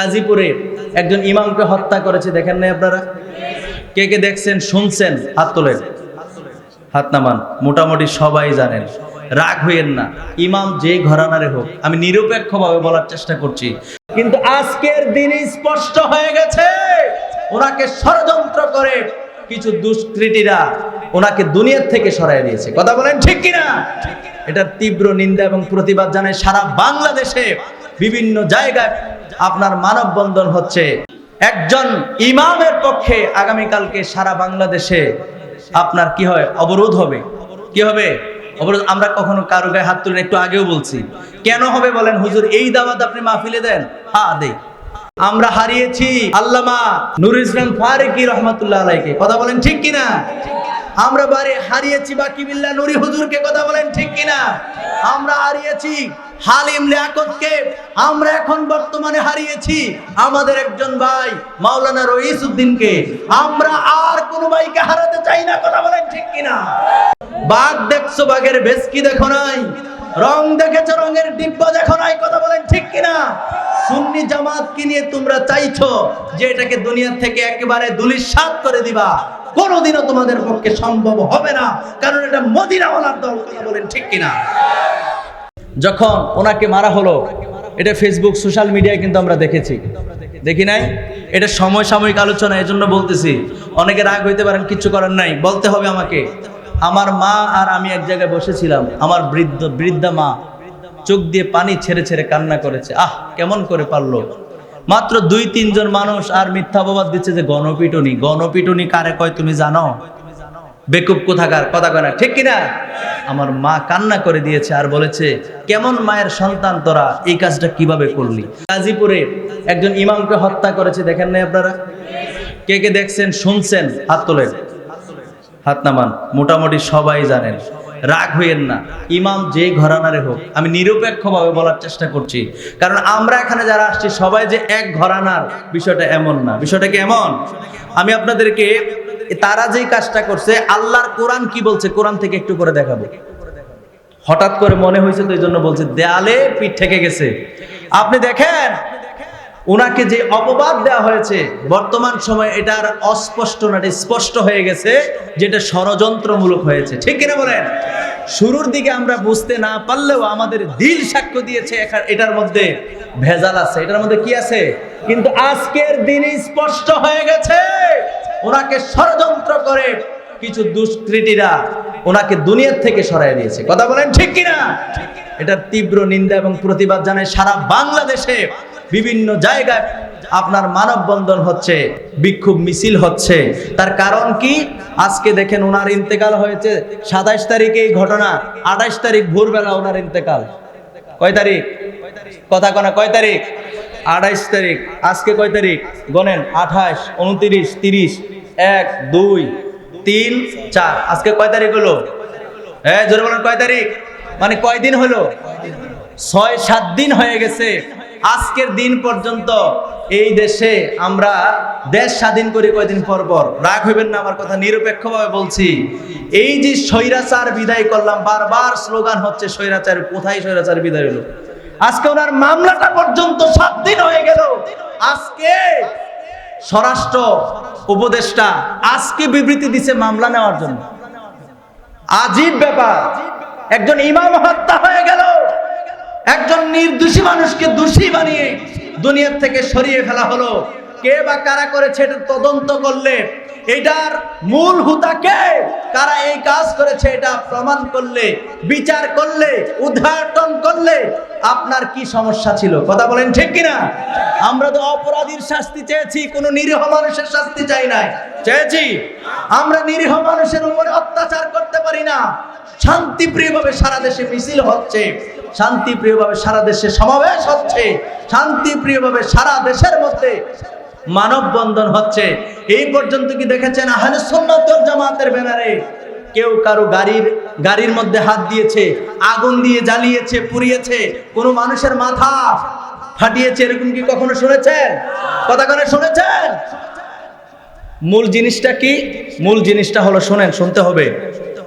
গাজীপুরে একজন ইমামকে হত্যা করেছে, দেখেন নাই আপনারা? কে কে দেখছেন, শুনছেন? হাত তোলেন। হাত নামান। মোটামুটি সবাই জানেন। রাগ হইয়েন না। ইমাম যে ঘরানারে হোক, আমি নিরপেক্ষভাবে বলার চেষ্টা করছি। কিন্তু আজকের দিনে স্পষ্ট হয়ে গেছে। ওনাকে ষড়যন্ত্র করে কিছু দুষ্কৃতীরা ওনাকে দুনিয়ার থেকে সরাই দিয়েছে। কথা বলেন ঠিক কিনা? এটার তীব্র নিন্দা এবং প্রতিবাদ জানায় সারা বাংলাদেশে। বিভিন্ন জায়গায় আপনার মানববন্ধন হচ্ছে একজন ইমামের পক্ষে আগামীকালকে সারা বাংলাদেশে আপনার কি হয়? অবরোধ হবে। কি হবে? অবরোধ আমরা কখনো কারও গায়ে হাত তুলে একটু আগেও বলছি। কেন হবে বলেন হুজুর? এই দাওয়াত আপনি মাহফিলে দেন। হ্যাঁ দেই আমরা হারিয়েছি আল্লামা নুর ইসলাম ফারুকি রহমতুল্লাহ আলাইকে। কথা বলেন ঠিক কিনা? আমরা বারে হারিয়েছি বাকি বিল্লাহ নুরি হুজুরকে কথা বলেন ঠিক কিনা? আমরা হারিয়েছি হালিম লিয়াকতকে আমরা এখন বর্তমানে হারিয়েছি আমাদের একজন ভাই মাওলানা রইস উদ্দিনকে আমরা আর কোন ভাইকে হারাতে চাই না, কথা বলেন ঠিক কিনা? বাঘ দেখছ, বাঘের ভেসকি দেখো নাই? রং দেখেছ, রঙের ডিব্বা দেখো নাই, কথা বলেন ঠিক কিনা? সুন্নি জামাতকে নিয়ে তোমরা চাইছো যে এটাকে দুনিয়া থেকে একেবারে দুলিশাত করে দিবা। কোনোদিনও তোমাদের পক্ষে সম্ভব হবে না, কারণ এটা মদিনাওয়ালার দল, কথা বলেন ঠিক কিনা? যখন ওনাকে মারা হলো, এটা ফেসবুক সোশ্যাল মিডিয়ায় কিন্তু আমরা দেখেছি। দেখি নাই? এটা সময় সাময়িক আলোচনা, এজন্য বলতেছি। অনেকে রাগ হইতে পারেন, কিছু করার নাই, বলতে হবে আমাকে। আমার মা আর আমি এক জায়গায় বসেছিলাম। আমার বৃদ্ধ, বৃদ্ধা মা চোখ দিয়ে পানি ছেড়ে ছেড়ে কান্না করেছে। আহ, কেমন করে পারল? মাত্র দুই, তিনজন মানুষ আর মিথ্যা অপবাদ দিচ্ছে যে গণপিটুনি। গণপিটুনি কারে কয় তুমি জানো? বেকুব কোথাকার? কথা কয় না। ঠিক কিনা? আমার মা কান্না করে দিয়েছে আর বলেছে, কেমন মায়ের সন্তান তোরা? এই কাজটা কীভাবে করলি? গাজীপুরে একজন ইমামকে হত্যা করেছে। দেখেন নাই আপনারা? কে কে দেখছেন? শুনছেন? হাত তোলেন। হাত নামান, মোটামুটি সবাই জানেন। রাগ হইয়েন না। ইমাম যে ঘরানারে হোক, আমি নিরপেক্ষভাবে বলার চেষ্টা করছি। কারণ আমরা এখানে যারা আসছি, সবাই যে এক ঘরানার, বিষয়টা এমন না। বিষয়টা কি এমন? আমি আপনাদেরকে, তারা যেই কাজটা করছে, আল্লাহর কোরআন কি বলছে, কোরআন থেকে একটু করে দেখাবো। হঠাৎ করে মনে হয়েছে তো এই জন্য বলছে, দেয়ালে পিঠ থেকে গেছে। আপনি দেখেন ওনাকে যে অপবাদ দেওয়া হয়েছে, বর্তমান সময় এটার অস্পষ্ট না স্পষ্ট হয়ে গেছে যেটা ষড়যন্ত্রমূলক হয়েছে। ঠিক কিনা বলেন? শুরুর দিকে আমরা বুঝতে না পারলেও আমাদের দিল সাক্ষ্য দিয়েছে এটার মধ্যে ভেজাল আছে। এটার মধ্যে কি আছে? কিন্তু আজকের দিনে স্পষ্ট হয়ে গেছে। ওনাকে ষড়যন্ত্র করে কিছু দুষ্কৃতীরা ওনাকে দুনিয়ার থেকে সরাই দিয়েছে। কথা বলেন ঠিক কিনা? এটার তীব্র নিন্দা এবং প্রতিবাদ জানায় সারা বাংলাদেশে। বিভিন্ন জায়গায় আপনার মানববন্ধন হচ্ছে, বিক্ষোভ মিছিল হচ্ছে। তার কারণ কি? আজকে দেখেন ওনার ইন্তেকাল হয়েছে সাতাইশ তারিখে এই ঘটনা, আঠাইশ তারিখ ভোরবেলা ওনার ইন্তেকাল। কয় তারিখ? কথা কনা, কয় তারিখ? আঠাইশ তারিখ। আজকে কয় তারিখ? গনেন আঠাশ উনত্রিশ, তিরিশ, এক, দুই, তিন, চার। আজকে কয় তারিখ হলো? হ্যাঁ জোরে বলেন, কয় তারিখ? মানে কয় দিন হলো? ছয়, সাত দিন হয়ে গেছে। আজকের দিন পর্যন্ত এই দেশে আমরা দেশ স্বাধীন করি কয়দিন পর পর? রাগ হইবেন না, আমার কথা নিরপেক্ষভাবে বলছি। এই যে স্বৈরাচার বিদায় করলাম, বারবার স্লোগান হচ্ছে স্বৈরাচার, কোথায় স্বৈরাচার বিদায় হলো? আজকে ওনার মামলাটা পর্যন্ত সাত দিন হয়ে গেল। আজকে স্বরাষ্ট্র উপদেষ্টা আজকে বিবৃতি দিছে মামলা নেওয়ার জন্য। আজীব ব্যাপার। একজন ইমাম হত্যা হয়ে গেল একজন নির্দোষী মানুষকে দোষী বানিয়ে দুনিয়ার থেকে সরিয়ে ফেলা হলো। কে বা কারা করেছে এটা তদন্ত করলে, এটার মূল হুতা কে? কারা এই কাজ করেছে এটা প্রমাণ করলে, বিচার করলে, উদ্ঘাটন করলে আপনার কি সমস্যা ছিল? কথা বলেন ঠিক কিনা? আমরা তো অপরাধীর শাস্তি চেয়েছি, কোনো নিরীহ মানুষের শাস্তি চাই নাই। চেয়েছি? আমরা নিরীহ মানুষের উপরে অত্যাচার করতে পারি না। শান্তিপ্রিয়ভাবে সারা দেশে মিছিল হচ্ছে, শান্তিপ্রিয়ভাবে সারা দেশে সমাবেশ হচ্ছে, শান্তিপ্রিয়ভাবে সারা দেশের মধ্যে মানববন্ধন হচ্ছে। এই পর্যন্ত কি দেখেছেন? আহলে সুন্নাত ওয়াল জামাতের ব্যানারে কেউ কারও গাড়ির গাড়ির মধ্যে হাত দিয়েছে, আগুন দিয়ে জ্বালিয়েছে, পুড়িয়েছে, কোনো মানুষের মাথা ফাটিয়েছে, এরকম কি কখনো শুনেছেন? কথা কানে শুনেছেন? মূল জিনিসটা কি? মূল জিনিসটা হলো, শোনেন, শুনতে হবে।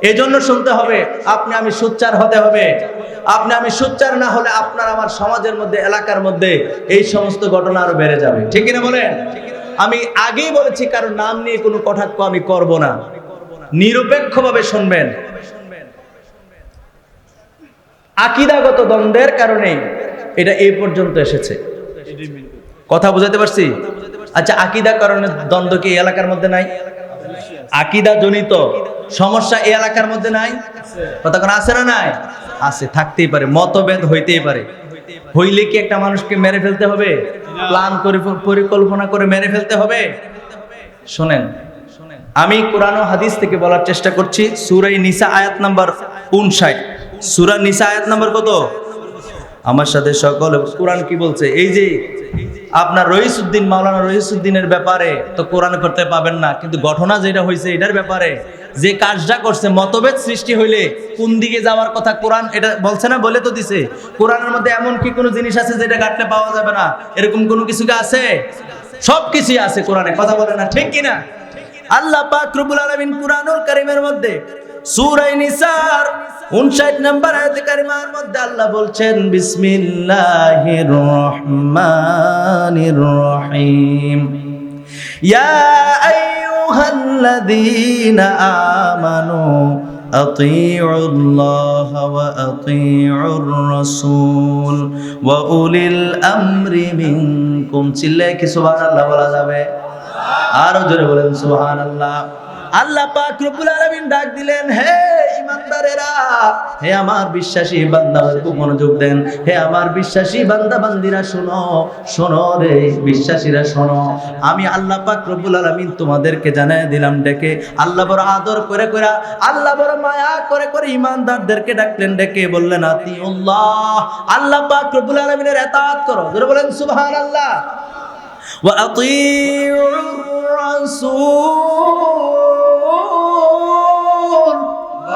এই জন্য শুনতে হবে, আপনি আমি সুচ্চার হতে হবে। আপনি আমি সুচ্চার না হলে আপনার আমার সমাজের মধ্যে, এলাকার মধ্যে এই সমস্ত ঘটনা আরও বেড়ে যাবে। ঠিক কিনা বলেন? আমি আগেই বলেছি কারও নাম নিয়ে কোনো কটাক্ষ আমি করব না। নিরপেক্ষভাবে শুনবেন। আকিদাগত দ্বন্দ্বের কারণে এটা এই পর্যন্ত এসেছে। কথা বুঝাতে পারছি? আচ্ছা আকিদা কারণে দ্বন্দ্ব কি এলাকার মধ্যে নাই? আকিদা জনিত সমস্যা এই এলাকার মধ্যে নাই? কতক্ষণ আছে না নাই? আছে থাকতেই পারে মতভেদ হইতেই পারে। হইলে কি একটা মানুষকে মেরে ফেলতে হবে? প্ল্যান করে পরিকল্পনা করে মেরে ফেলতে হবে? শোনেন আমি কোরআন হাদিস থেকে বলার চেষ্টা করছি। সুরাই নিসা আয়াত নাম্বার উনষাট সুরা নিসা আয়াত নাম্বার কত? আমার সাথে সকল কোরআন কি বলছে? এই যে আপনার রহিসুদ্দিন মাওলানা রহিসুদ্দিনের ব্যাপারে তো কোরআন করতে পাবেন না কিন্তু ঘটনা যেটা হয়েছে এটার ব্যাপারে যে কাজটা করছে, মতভেদ সৃষ্টি হইলে কোন দিকে যাওয়ার কথা কোরআন এটা বলছে না, বলে তো দিছে। কোরআনের মধ্যে এমন কি কোনো জিনিস আছে যেটা কাটলে পাওয়া যাবে না? এরকম কোনো কিছু আছে? সব কিছুই আছে কোরআনে, কথা বলে না, ঠিক কিনা? আল্লাহ পাক রব্বুল আলামিন কুরআনুল কারীমের মধ্যে সূরা নিসার 59 নম্বর আয়াতে কারিমার মধ্যে আল্লাহ বলছেন, বিসমিল্লাহির রহমানির রহিম। ইয়া আইয়ুহাল্লাযীনা আমানু أطيعوا الله وأطيعوا الرسول وأولي الأمر منكم চিল্লায় কি সুবহানাল্লাহ বলা যাবে আরো জোরে বলেন সুবহান আল্লাহ পাক রব্বুল আলামিন ডাক দিলেন, হে ইমানদারেরা হে আমার বিশ্বাসী বান্দা খুব মনোযোগ দেন। হে আমার বিশ্বাসী বান্দা, বান্দিরা, শোনো শোনো রে, বিশ্বাসীরা, শোনো। আমি আল্লাহ পাক রব্বুল আলামিন তোমাদেরকে জানিয়ে দিলাম, ডেকে আল্লাহ বড় আদর করে করে, আল্লাহ বড় মায়া করে করে ইমানদারদেরকে ডাকলেন, ডেকে বললেন আতি আল্লাহ আল্লাহ পাক রব্বুল আলামিনের এতাত করো। ধরে বলেন, সুবহানাল্লাহ। ওয়া আতিউর রাসূল।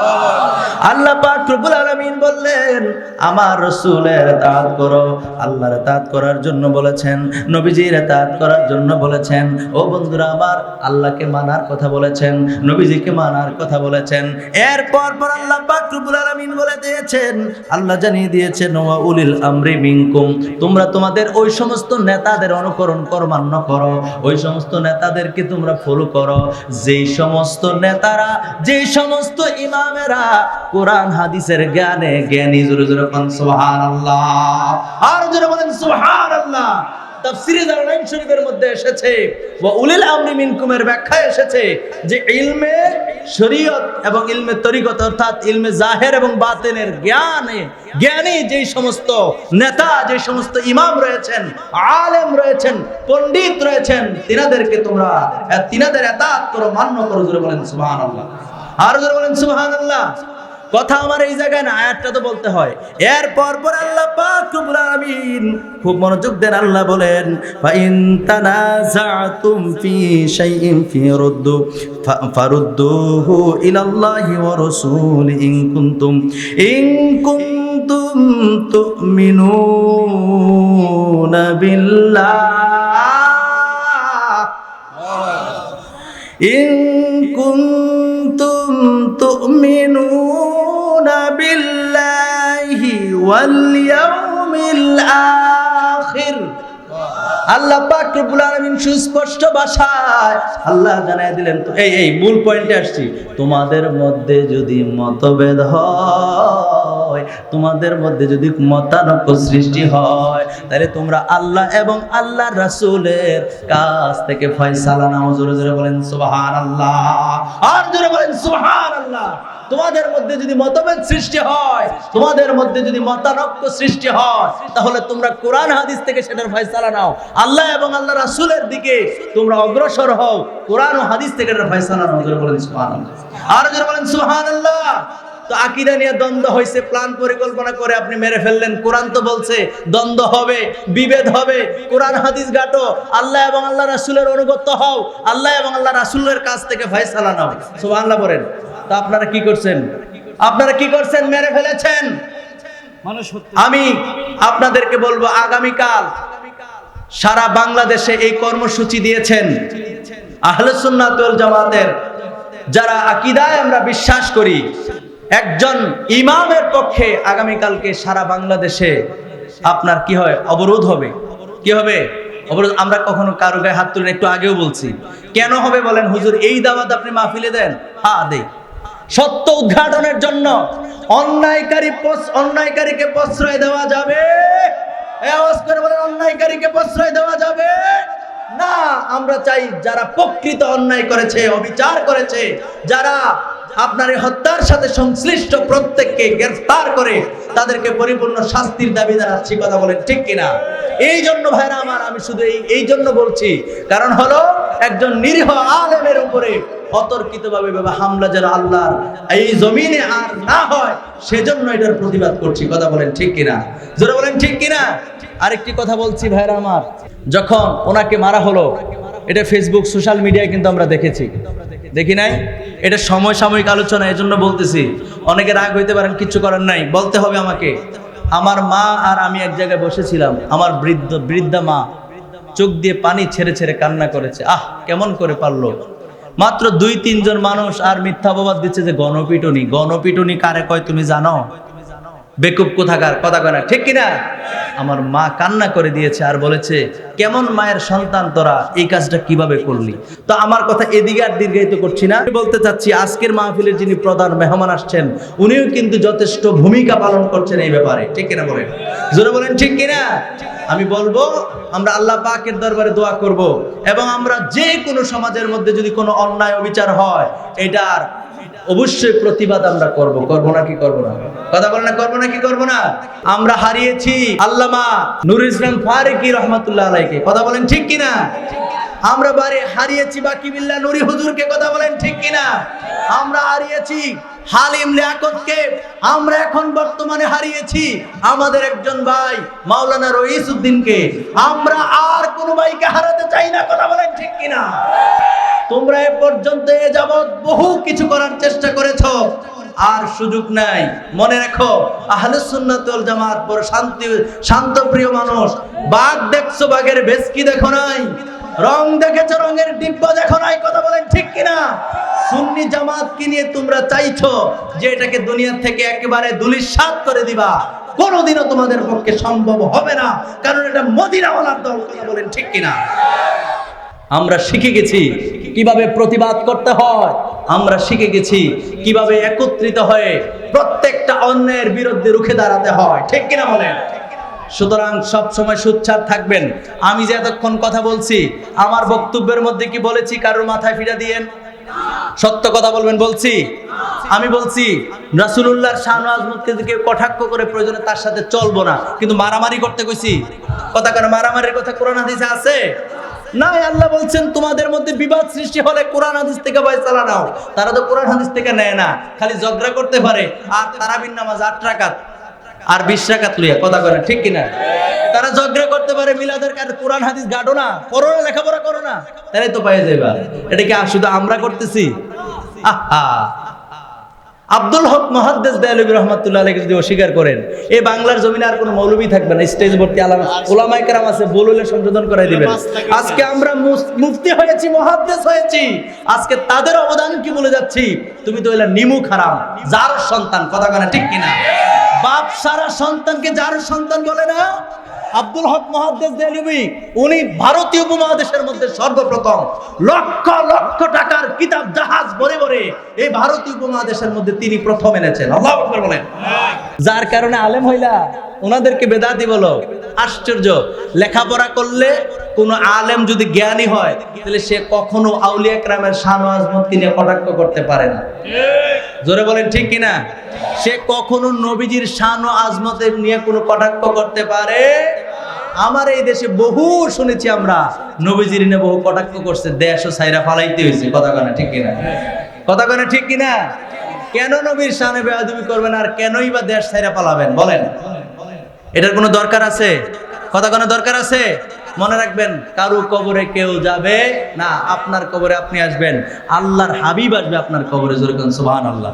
Oh. আল্লাহ পাক রব্বুল আলামিন বললেন, আমার রাসূলের তাআত করো। আল্লাহর তাআত করার জন্য বলেছেন, নবীজির তাআত করার জন্য বলেছেন। ও বন্ধুরা আমার, আল্লাহকে মানার কথা বলেছেন, নবীজিকে মানার কথা বলেছেন। এরপর পর আল্লাহ পাক রব্বুল আলামিন বলে দিয়েছেন, আল্লাহ জানিয়ে দিয়েছেন, ওয়া উলিল আমরি মিনকুম। তোমরা তোমাদের ওই সমস্ত নেতাদের অনুকরণ করো মান্য করো। ওই সমস্ত নেতাদেরকে তোমরা ফলো করো। যেই সমস্ত নেতারা, যেই সমস্ত ইমামেরা কোরআন হাদিসের জ্ঞানে জ্ঞানী, জোরে জোরে বলেন, সুবহানাল্লাহ। আর জোরে বলেন, সুবহানাল্লাহ। তাফসিরে দারুনাইন শরীফের মধ্যে এসেছে, ওয়া উলিল আমরি মিনকুমের ব্যাখ্যা এসেছে যে ইলমে শরীয়ত এবং ইলমে তরিকত অর্থাৎ ইলমে জাহের এবং বাতেনের জ্ঞানে, জ্ঞানী যেই সমস্ত নেতা যে সমস্ত ইমাম রয়েছেন, আলেম রয়েছেন, পণ্ডিত রয়েছেন, তিনাদেরকে তোমরা, তিনাদের এতাত করো, মান্য করো, জোরে বলেন, সুবহানাল্লাহ। আর জোরে বলেন কথা আমার এই জায়গায় না, আয়াতটা তো বলতে হয়। এর পর আল্লাহ পাক রব্বুল আলামিন খুব মনোযোগ দেন, আল্লাহ বলেন ফা ইন তানাজাতুম ফি শাইইন ফি রুদ্দু ফারুদ্দুহু ইলাল্লাহি ওয়া রাসূলি ইন কুনতুম ইন কুনতুম তুমিনুনা বিল্লাহ। ইন কুনতুম তুমিনুনা আল্লাহ সুস্পষ্ট ভাষায় আল্লাহ দিলেন এই এই, মূল পয়েন্টে আসছি। তোমাদের মধ্যে যদি মতভেদ হয় তোমাদের মধ্যে যদি মতানক্য সৃষ্টি হয়, তাহলে তোমরা আল্লাহ এবং আল্লাহ রাসূলের কাছ থেকে ফয়সালা নাও। জোরে জোরে বলেন, সুবহানাল্লাহ। আর জোরে বলেন, সুবহানাল্লাহ। তোমাদের মধ্যে যদি মতভেদ সৃষ্টি হয়, তোমাদের মধ্যে যদি মতানক্য সৃষ্টি হয়, তাহলে তোমরা কোরআন হাদিস থেকে সেটার ফয়সালা নাও। আল্লাহ এবং আল্লাহ রাসূলের দিকে তোমরা অগ্রসর হও, কোরআন ও হাদিস থেকে এটার ফয়সালা নাও। জোরে বলেন, সুবহানাল্লাহ। আর জোরে বলেন, সুবহানাল্লাহ। তো আকিদা নিয়ে দ্বন্দ্ব হয়েছে প্ল্যান পরিকল্পনা করে আপনি মেরে ফেললেন। কোরআন তো বলছে দ্বন্দ্ব হবে বিভেদ হবে। কোরআন হাদিস গাটো আল্লাহ এবং আল্লাহ রাসুলের অনুগত হও। আল্লাহ এবং আল্লাহ রাসূলের কাছ থেকে ফয়সালা নাও। সুবহানাল্লাহ বলেন। তা আপনারা কি করছেন? আপনারা কি করছেন? মেরে ফেলেছেন। আমি আপনাদেরকে বলব আগামীকাল সারা বাংলাদেশে এই কর্মসূচি দিয়েছেন আহলে সুন্নাত ওয়াল জামাতের। যারা আকিদায় আমরা বিশ্বাস করি একজন ইমামের পক্ষে আগামীকালকে সারা বাংলাদেশে আপনার কি হয়? অবরোধ হবে। কি হবে? অবরোধ আমরা কখনো কারও গায়ে হাত তুলে একটু আগেও বলছি। কেন হবে বলেন? হুজুর, এই দাওয়াত আপনি মাহফিলে দেন? হ্যাঁ দেই। সত্য উদ্ঘাটনের জন্য অন্যায়কারী অন্যায়কারীকে প্রশ্রয় দেওয়া যাবে। আওয়াজ করে বলেন, অন্যায়কারীকে প্রশ্রয় দেওয়া যাবে। না, আমরা চাই যারা প্রকৃত অন্যায় করেছে, অবিচার করেছে, যারা আপনার এই হত্যার সাথে সংশ্লিষ্ট প্রত্যেককে গ্রেফতার করে তাদেরকে পরিপূর্ণ শাস্তির দাবি জানাচ্ছি, কথা বলেন ঠিক কিনা? এই জন্য ভাইরা আমার, আমি শুধু এই এই জন্য বলছি, কারণ হলো একজন নিরীহ আলেমের উপরে অতর্কিতভাবে ভাবে হামলা যেন আল্লাহর এই জমিনে আর না হয়, সেজন্য এটার প্রতিবাদ করছি, কথা বলেন ঠিক কিনা? জোরে বলেন ঠিক কিনা? আরেকটি কথা বলছি ভাইরা আমার, যখন ওনাকে মারা হলো, এটা ফেসবুক সোশ্যাল মিডিয়ায় কিন্তু আমরা দেখেছি। দেখি নাই? এটা সময় সাময়িক আলোচনা, এজন্য বলতেছি, অনেকে রাগ হইতে পারেন, কিছু করার নাই, বলতে হবে আমাকে। আমার মা আর আমি এক জায়গায় বসেছিলাম, আমার বৃদ্ধ, বৃদ্ধা মা চোখ দিয়ে পানি ছেড়ে ছেড়ে কান্না করেছে। আহ, কেমন করে পারল? মাত্র দুই, তিনজন মানুষ আর মিথ্যা অপবাদ দিচ্ছে যে গণপিটুনি। গণপিটুনি কারে কয় তুমি জানো? বেকুব কোথাকার, কথা কয় না, ঠিক কিনা? আমার মা কান্না করে দিয়েছে আর বলেছে, কেমন মায়ের সন্তান তোরা? এই কাজটা কীভাবে করলি? তো আমার কথা এদিকে আর দীর্ঘায়িত করছি না। বলতে চাচ্ছি, আজকের মাহফিলের যিনি প্রধান মেহমান আসছেন, উনিও কিন্তু যথেষ্ট ভূমিকা পালন করছেন এই ব্যাপারে। ঠিক কিনা বলেন? জোরে বলেন, ঠিক কিনা? আমি বলব, আমরা আল্লাহ পাকের দরবারে দোয়া করব এবং আমরা যে কোনো সমাজের মধ্যে যদি কোনো অন্যায় অবিচার হয়, এটার অবশ্যই প্রতিবাদ আমরা করব। করব না কি করব না? কথা বলেন না, করব না কি করব না? আমরা হারিয়েছি আল্লামা নুর ইসলাম ফারুকি রহমাতুল্লাহ আলাইকে কথা বলেন ঠিক কিনা? আমরা বারে হারিয়েছি বাকি বিল্লাহ নুরি হুজুরকে, কথা বলেন ঠিক কিনা? আমরা হারিয়েছি হালিম লিয়াকতকে আমরা এখন বর্তমানে হারিয়েছি আমাদের একজন ভাই মাওলানা রইস উদ্দিনকে আমরা আর কোনো ভাইকে হারাতে চাই না, কথা বলেন ঠিক কিনা? তোমরা এ পর্যন্ত এ যাবৎ বহু কিছু করার চেষ্টা করেছ, আর সুযোগ নাই। মনে রাখো, আহলে সুন্নাত ওয়াল জামাত বড় শান্তি শান্তপ্রিয় মানুষ। বাঘ দেখছ, বাঘের ভেসকি দেখো নাই? রং দেখেছ, রঙের ডিব্বা দেখো নাই? কথা বলেন ঠিক কিনা? সুন্নি জামাতকে নিয়ে তোমরা চাইছো যে এটাকে দুনিয়া থেকে একেবারে দুলিশাত করে দিবা? কোনোদিনও তোমাদের পক্ষে সম্ভব হবে না, কারণ এটা মদিনাওয়ালার দল, কথা বলেন ঠিক কিনা? আমরা শিখে গেছি কীভাবে প্রতিবাদ করতে হয়? আমরা শিখে গেছি কীভাবে একত্রিত হয়ে প্রত্যেকটা অন্যায়ের বিরুদ্ধে রুখে দাঁড়াতে হয়। ঠিক কিনা বলেন? সুতরাং সব সময় সুচ্ছাদ থাকবেন। আমি যে এতক্ষণ কথা বলছি, আমার বক্তব্যের মধ্যে কি বলেছি? কারোর মাথায় ফিরা দিয়েন। সত্য কথা বলবেন বলছি? আমি বলছি, রাসুলুল্লাহর শাহনাজ মুক্তিকে কটাক্ষ করে প্রয়োজনে তার সাথে চলবো না। কিন্তু মারামারি করতে কইছি। কথা কেন? মারামারির কথা কোরআন হাদিসে আছে? নাই, আল্লাহ বলছেন, তোমাদের মধ্যে বিবাদ সৃষ্টি হলে কোরআন হাদিস থেকে ফয়সালা নাও। তারা তো কোরআন হাদিস থেকে নেয় না, খালি ঝগড়া করতে পারে। আর তারাবির নামাজ আট রাকাত, আর বিশ রাকাত লইয়া, কথা করে ঠিক কিনা? তারা ঝগড়া করতে পারে, মিলাদের কাছে কোরআন হাদিস গাডো না করো না, লেখাপড়া করো না তাই তো পাই যাইবা। এটা কি শুধু আমরা করতেছি? আহা! আব্দুল হক মহাদ্দেস দেয়ালবী রহমতুল্লাহ আলাইকে যদি অস্বীকার করেন, এই বাংলার জমিনে আর কোনো মৌলবী থাকবে না, স্টেজ ভর্তি আলাম ওলামাই কেরাম আছে বললে সংশোধন করাই দিবেন। আজকে আমরা মুফতি হয়েছি মহাদ্দেস হয়েছি। আজকে তাদের অবদান কি বলে যাচ্ছি? তুমি তো এলা নিমু খারাম, যার সন্তান, কথা কানা ঠিক কিনা? বাপ সারা সন্তানকে যার সন্তান বলে না আব্দুল হক মহাদ্দেশ দেলিবি উনি ভারতীয় উপমহাদেশের মধ্যে সর্বপ্রথম লক্ষ লক্ষ টাকার কিতাব জাহাজ ভরে ভরে এই ভারতীয় উপমহাদেশের মধ্যে তিনি প্রথম এনেছেন। আল্লাহ বলেন। যার কারণে আলেম হইলা ওনাদেরকে বেদাতি বলো। আশ্চর্য। লেখাপড়া করলে কোন আলেম যদি জ্ঞানী হয়, তাহলে সে কখনো আউলিয়া ক্রামের শান আজমতকে নিয়ে কটাক্ষ করতে পারে না। জোরে বলেন, ঠিক কিনা? সে কখনো নবীজির শান ও আজমতের নিয়ে কোনো কটাক্ষ করতে পারে আমার এই দেশে বহু শুনেছি আমরা, নবীজির বহু কটাক্ষ করছে, দেশ ও সাইরা ফালাইতে হয়েছে। কথা কনা ঠিক কিনা? কথা কনা ঠিক কিনা? কেন নবীর শানে বেয়াদবি করবেন আর কেনই বা দেশ সাইরা পালাবেন? বলেন। এটার কোনো দরকার আছে? কথা কোনো দরকার আছে? মনে রাখবেন, কারও কবরে কেউ যাবে না, আপনার কবরে আপনি আসবেন। আল্লাহর হাবিব আসবে আপনার কবরে, জোরে সুবহান আল্লাহ